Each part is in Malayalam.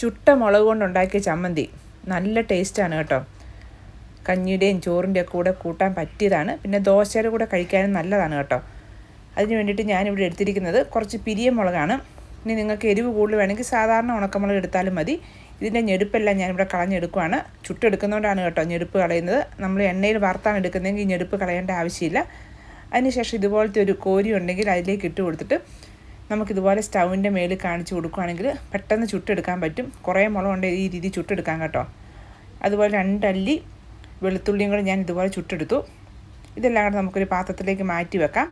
ചുട്ട മുളക് കൊണ്ടുണ്ടാക്കിയ ചമ്മന്തി. നല്ല ടേസ്റ്റാണ് കേട്ടോ. കഞ്ഞിയുടെയും ചോറിന്റെ കൂടെ കൂട്ടാൻ പറ്റിയതാണ്. പിന്നെ ദോശയുടെ കൂടെ കഴിക്കാനും നല്ലതാണ് കേട്ടോ. അതിന് വേണ്ടിയിട്ട് ഞാനിവിടെ എടുത്തിരിക്കുന്നത് കുറച്ച് പിരിയ മുളകാണ്. ഇനി നിങ്ങൾക്ക് എരിവ് കൂടുതൽ വേണമെങ്കിൽ സാധാരണ ഉണക്കമുളക് എടുത്താലും മതി. ഇതിന്റെ ഞെടുപ്പെല്ലാം ഞാനിവിടെ കളഞ്ഞെടുക്കുവാണ്. ചുട്ടെടുക്കുന്നതുകൊണ്ടാണ് കേട്ടോ ഞെടുപ്പ് കളയുന്നത്. നമ്മൾ എണ്ണയിൽ വറുത്താണ് എടുക്കുന്നതെങ്കിൽ ഞെടുപ്പ് കളയേണ്ട ആവശ്യമില്ല. അതിനുശേഷം ഇതുപോലത്തെ ഒരു കോരി ഉണ്ടെങ്കിൽ അതിലേക്ക് ഇട്ട് കൊടുത്തിട്ട് നമുക്കിതുപോലെ സ്റ്റൗവിന്റെ മേളിൽ കാണിച്ച് കൊടുക്കുകയാണെങ്കിൽ പെട്ടെന്ന് ചുട്ടെടുക്കാൻ പറ്റും. കുറേ മുളകുണ്ട് കൊണ്ട് ഈ രീതി ചുട്ടെടുക്കാം കേട്ടോ. അതുപോലെ രണ്ടല്ലി വെളുത്തുള്ളിയും കൂടെ ഞാൻ ഇതുപോലെ ചുട്ടെടുത്തു. ഇതെല്ലാം കൂടെ നമുക്കൊരു പാത്രത്തിലേക്ക് മാറ്റി വെക്കാം.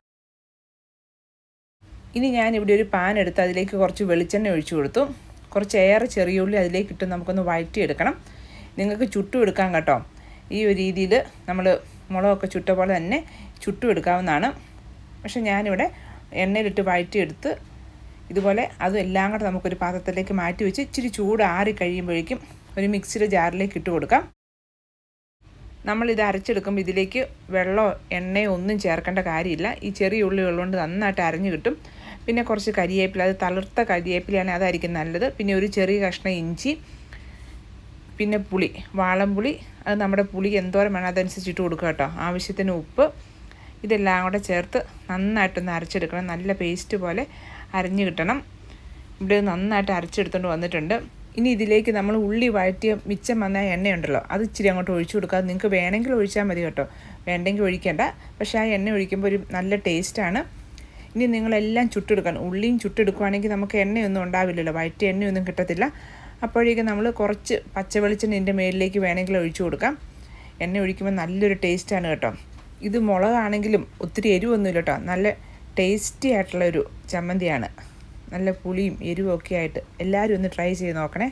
ഇനി ഞാൻ ഇവിടെ ഒരു പാൻ എടുത്ത് അതിലേക്ക് കുറച്ച് വെളിച്ചെണ്ണ ഒഴിച്ചു കൊടുത്തു. കുറച്ച് ഏറെ ചെറിയ ഉള്ളി അതിലേക്ക് ഇട്ട് നമുക്കൊന്ന് വഴറ്റിയെടുക്കണം. നിങ്ങൾക്ക് ചുട്ടും എടുക്കാം കേട്ടോ. ഈ ഒരു രീതിയിൽ നമ്മൾ മുളകൊക്കെ ചുട്ട പോലെ തന്നെ ചുട്ടും എടുക്കാവുന്നതാണ് പക്ഷെ ഞാനിവിടെ എണ്ണയിലിട്ട് വഴറ്റിയെടുത്ത് ഇതുപോലെ അതും എല്ലാം കൂടെ നമുക്കൊരു പാത്രത്തിലേക്ക് മാറ്റി വെച്ച് ഇച്ചിരി ചൂട് ആറി കഴിയുമ്പോഴേക്കും ഒരു മിക്സിയുടെ ജാറിലേക്ക് ഇട്ട് കൊടുക്കാം. നമ്മളിത് അരച്ചെടുക്കുമ്പോൾ ഇതിലേക്ക് വെള്ളമോ എണ്ണയോ ഒന്നും ചേർക്കേണ്ട കാര്യമില്ല. ഈ ചെറിയ ഉള്ളി ഉള്ളതുകൊണ്ട് നന്നായിട്ട് അരഞ്ഞു കിട്ടും. പിന്നെ കുറച്ച് കരിയേപ്പില അത് തളിർത്ത കരിയേപ്പിലയാണ് അതായിരിക്കും നല്ലത്. പിന്നെ ഒരു ചെറിയ കഷ്ണം ഇഞ്ചി പിന്നെ പുളി വാളംപുളി അത് നമ്മുടെ പുളി എന്തോരം വേണം അതനുസരിച്ച് ഇട്ട് കൊടുക്കുക കേട്ടോ. ആവശ്യത്തിന് ഉപ്പ് ഇതെല്ലാം കൂടെ ചേർത്ത് നന്നായിട്ടൊന്ന് അരച്ചെടുക്കണം. നല്ല പേസ്റ്റ് പോലെ അരഞ്ഞു കിട്ടണം. ഇവിടെ നന്നായിട്ട് അരച്ചെടുത്തുകൊണ്ട് വന്നിട്ടുണ്ട്. ഇനി ഇതിലേക്ക് നമ്മൾ ഉള്ളി വഴറ്റിയ മിച്ചം വന്ന എണ്ണയുണ്ടല്ലോ അത് ഇച്ചിരി അങ്ങോട്ട് ഒഴിച്ചു കൊടുക്കുക. നിങ്ങൾക്ക് വേണമെങ്കിൽ ഒഴിച്ചാൽ മതി കേട്ടോ. വേണ്ടെങ്കിൽ ഒഴിക്കേണ്ട. പക്ഷേ ആ എണ്ണ ഒഴിക്കുമ്പോൾ ഒരു നല്ല ടേസ്റ്റാണ് ഇനി നിങ്ങളെല്ലാം ചുട്ടെടുക്കണം. ഉള്ളിയും ചുട്ടെടുക്കുകയാണെങ്കിൽ നമുക്ക് എണ്ണയൊന്നും ഉണ്ടാവില്ലല്ലോ. വയറ്റിയ എണ്ണയൊന്നും കിട്ടത്തില്ല. അപ്പോഴേക്കും നമ്മൾ കുറച്ച് പച്ച വെളിച്ചെണ്ണ ഇതിന്റെ മേലിലേക്ക് വേണമെങ്കിൽ ഒഴിച്ചു കൊടുക്കാം. എണ്ണ ഒഴിക്കുമ്പോൾ നല്ലൊരു ടേസ്റ്റാണ് കേട്ടോ. ഇത് മുളകാണെങ്കിലും ഒത്തിരി എരിവൊന്നുമില്ല കേട്ടോ. നല്ല ടേസ്റ്റി ആയിട്ടുള്ളൊരു ചമ്മന്തിയാണ്. നല്ല പുളിയും എരിവും ഒക്കെ ആയിട്ട് എല്ലാവരും ഒന്ന് ട്രൈ ചെയ്ത് നോക്കണേ.